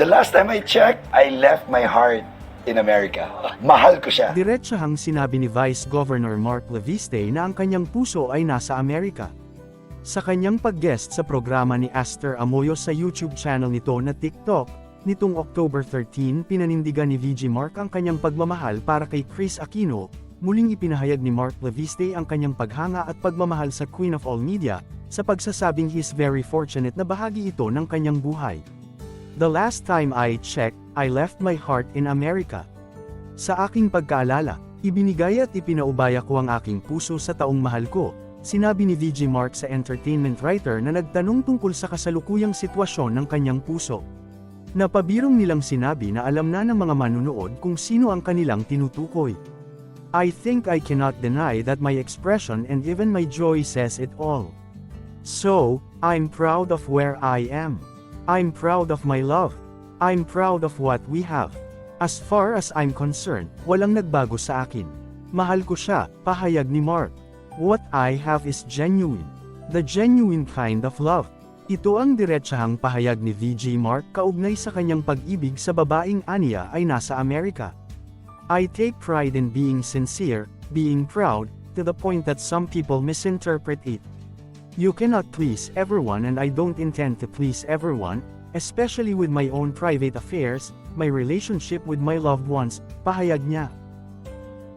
The last time I checked, I left my heart in America. Mahal ko siya. Diretsahang sinabi ni Vice Governor Mark Leviste na ang kanyang puso ay nasa Amerika. Sa kanyang pag-guest sa programa ni Aster Amoyo sa YouTube channel nito na TikTok, nitong October 13 pinanindigan ni VG Mark ang kanyang pagmamahal para kay Chris Aquino, muling ipinahayag ni Mark Leviste ang kanyang paghanga at pagmamahal sa Queen of All Media, sa pagsasabing he's very fortunate na bahagi ito ng kanyang buhay. The last time I checked, I left my heart in America. Sa aking pagkaalala, ibinigay at ipinaubaya ko ang aking puso sa taong mahal ko, sinabi ni VG Mark sa entertainment writer na nagtanong tungkol sa kasalukuyang sitwasyon ng kanyang puso. Napabirong nilang sinabi na alam na ng mga manunood kung sino ang kanilang tinutukoy. I think I cannot deny that my expression and even my joy says it all. So, I'm proud of where I am. I'm proud of my love. I'm proud of what we have. As far as I'm concerned, walang nagbago sa akin. Mahal ko siya, pahayag ni Mark. What I have is genuine. The genuine kind of love. Ito ang diretsahang pahayag ni VG Mark kaugnay sa kanyang pag-ibig sa babaeng Anya ay nasa Amerika. I take pride in being sincere, being proud, to the point that some people misinterpret it. You cannot please everyone and I don't intend to please everyone, especially with my own private affairs, my relationship with my loved ones, pahayag niya.